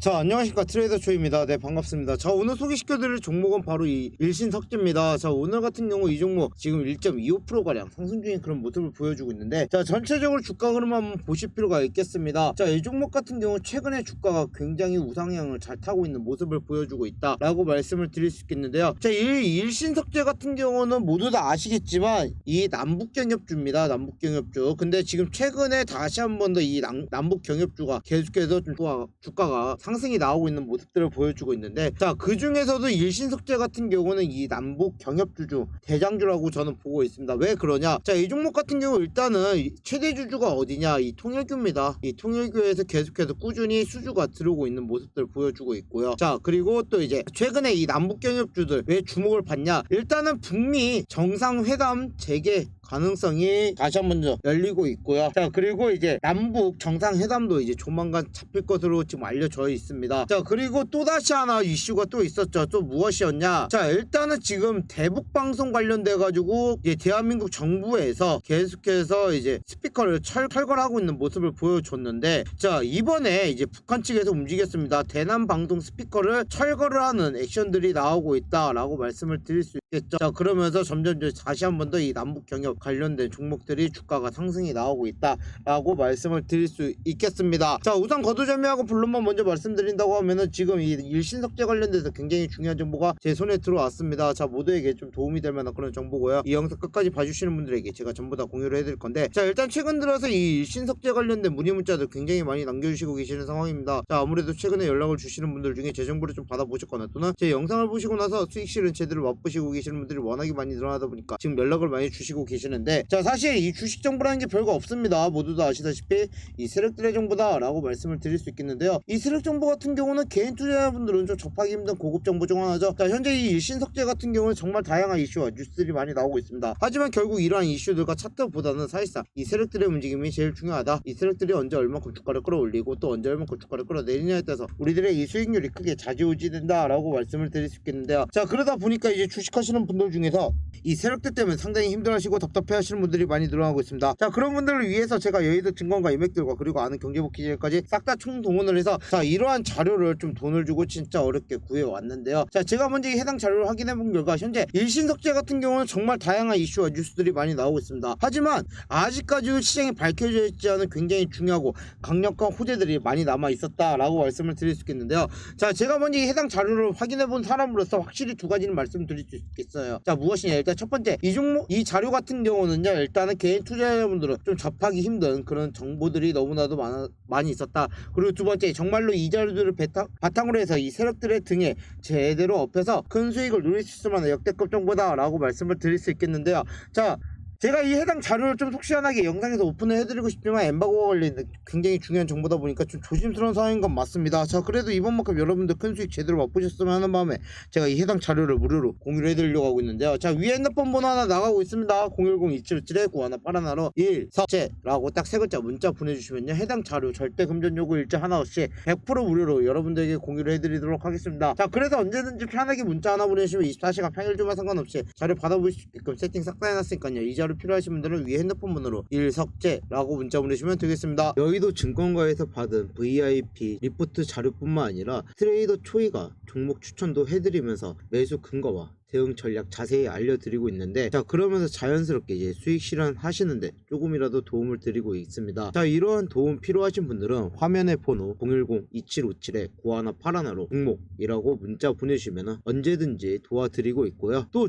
자 안녕하십니까. 트레이더 초입니다. 네 반갑습니다. 자 오늘 소개시켜드릴 종목은 바로 이 일신석재입니다. 자 오늘 같은 경우 이 종목 지금 1.25%가량 상승 중인 그런 모습을 보여주고 있는데 자 전체적으로 주가 흐름 한번 보실 필요가 있겠습니다. 자 이 종목 같은 경우 최근에 주가가 굉장히 우상향을 잘 타고 있는 모습을 보여주고 있다 라고 말씀을 드릴 수 있겠는데요. 자 이 일신석재 같은 경우는 모두 다 아시겠지만 이 남북경협주입니다. 남북경협주. 근데 지금 최근에 다시 한 번 더 이 남북경협주가 계속해서 좀 주가, 주가가 상승이 나오고 있는 모습들을 보여주고 있는데 자 그 중에서도 일신석재 같은 경우는 이 남북 경협주 중 대장주라고 저는 보고 있습니다. 왜 그러냐? 자 이 종목 같은 경우 일단은 이 최대 주주가 어디냐? 이 통일교입니다. 이 통일교에서 계속해서 꾸준히 수주가 들어오고 있는 모습들을 보여주고 있고요. 자 그리고 또 이제 최근에 이 남북 경협주들 왜 주목을 받냐? 일단은 북미 정상회담 재개 가능성이 다시 한번 더 열리고 있고요. 자 그리고 이제 남북 정상회담도 이제 조만간 잡힐 것으로 지금 알려져 있습니다. 자 그리고 또 다시 하나 이슈가 또 있었죠. 또 무엇이었냐? 자 일단은 지금 대북 방송 관련돼 가지고 이제 대한민국 정부에서 계속해서 이제 스피커를 철, 철거하고 있는 모습을 보여줬는데 자 이번에 이제 북한 측에서 움직였습니다. 대남 방송 스피커를 철거를 하는 액션들이 나오고 있다라고 말씀을 드릴 수. 자 그러면서 점점 다시 한 번 더 이 남북 경협 관련된 종목들이 주가가 상승이 나오고 있다라고 말씀을 드릴 수 있겠습니다. 자 우선 거두절미하고 블룸만 먼저 말씀드린다고 하면은 지금 이 일신석재 관련돼서 굉장히 중요한 정보가 제 손에 들어왔습니다. 자 모두에게 좀 도움이 될 만한 그런 정보고요. 이 영상 끝까지 봐주시는 분들에게 제가 전부 다 공유를 해드릴 건데 자 일단 최근 들어서 이 일신석재 관련된 문의 문자들 굉장히 많이 남겨주시고 계시는 상황입니다. 자 아무래도 최근에 연락을 주시는 분들 중에 제 정보를 좀 받아보셨거나 또는 제 영상을 보시고 나서 수익 실은 제대로 맛보시고 계시는 분들이 워낙에 많이 늘어나다 보니까 지금 연락을 많이 주시고 계시는데 자 사실 이 주식 정보라는 게 별거 없습니다. 모두 다 아시다시피 이 세력들의 정보다 라고 말씀을 드릴 수 있겠는데요. 이 세력 정보 같은 경우는 개인 투자자분들은 좀 접하기 힘든 고급 정보 중 하나죠. 자 현재 이 일신석재 같은 경우는 정말 다양한 이슈와 뉴스들이 많이 나오고 있습니다. 하지만 결국 이러한 이슈들과 차트보다는 사실상 이 세력들의 움직임이 제일 중요하다. 이 세력들이 언제 얼마큼 주가를 끌어올리고 또 언제 얼마큼 주가를 끌어내리냐에 따라서 우리들의 이 수익률이 크게 좌지우지된다 라고 말씀을 드릴 수 있겠는데요. 자 그러다 보니까 이제 주식하시 는 분들 중에서 이 세력들 때문에 상당히 힘들어하시고 답답해하시는 분들이 많이 늘어나고 있습니다. 자 그런 분들을 위해서 제가 여의도 증권과 인맥들과 그리고 아는 경제부 기자까지 싹 다 총동원을 해서 자 이러한 자료를 좀 돈을 주고 진짜 어렵게 구해 왔는데요. 자 제가 먼저 이 해당 자료를 확인해 본 결과 현재 일신석재 같은 경우는 정말 다양한 이슈와 뉴스들이 많이 나오고 있습니다. 하지만 아직까지 시장에 밝혀져 있지 않은 굉장히 중요하고 강력한 호재들이 많이 남아 있었다라고 말씀을 드릴 수 있겠는데요. 자 제가 먼저 이 해당 자료를 확인해 본 사람으로서 확실히 두 가지는 말씀드릴 수 있겠 어요. 자 무엇이냐 일단 첫 번째 이 종목 이 자료 같은 경우는요 일단은 개인 투자자분들은 좀 접하기 힘든 그런 정보들이 너무나도 많아, 많이 있었다. 그리고 두 번째 정말로 이 자료들을 바탕, 바탕으로 해서 이 세력들의 등에 제대로 업혀서 큰 수익을 누릴 수 있을 만한 역대급 정보다라고 말씀을 드릴 수 있겠는데요. 자 제가 이 해당 자료를 좀 속 시원하게 영상에서 오픈을 해드리고 싶지만 엠바고가 걸린 굉장히 중요한 정보다 보니까 좀 조심스러운 상황인 건 맞습니다. 자 그래도 이번만큼 여러분들 큰 수익 제대로 맛보셨으면 하는 마음에 제가 이 해당 자료를 무료로 공유를 해드리려고 하고 있는데요. 자 위에 핸드폰 번호 하나 나가고 있습니다. 010-2757-9181로 1석재라고 딱 세 글자 문자 보내주시면요. 해당 자료 절대 금전 요구 일자 하나 없이 100% 무료로 여러분들에게 공유를 해드리도록 하겠습니다. 자 그래서 언제든지 편하게 문자 하나 보내시면 24시간 평일 주말 상관없이 자료 받아볼 수 있게끔 세팅 싹 다 해놨으니까요. 이 자료 필요하신 분들은 위에 핸드폰 번호로 1석재라고 문자 보내시면 되겠습니다. 여의도 증권가에서 받은 VIP 리포트 자료뿐만 아니라 트레이더 초이가 종목 추천도 해드리면서 매수 근거와 대응 전략 자세히 알려드리고 있는데 자 그러면서 자연스럽게 이제 수익 실현 하시는데 조금이라도 도움을 드리고 있습니다 자 이러한 도움 필요하신 분들은 화면의 번호 010-2757-9181로 종목이라고 문자 보내주시면 언제든지 도와드리고 있고요 또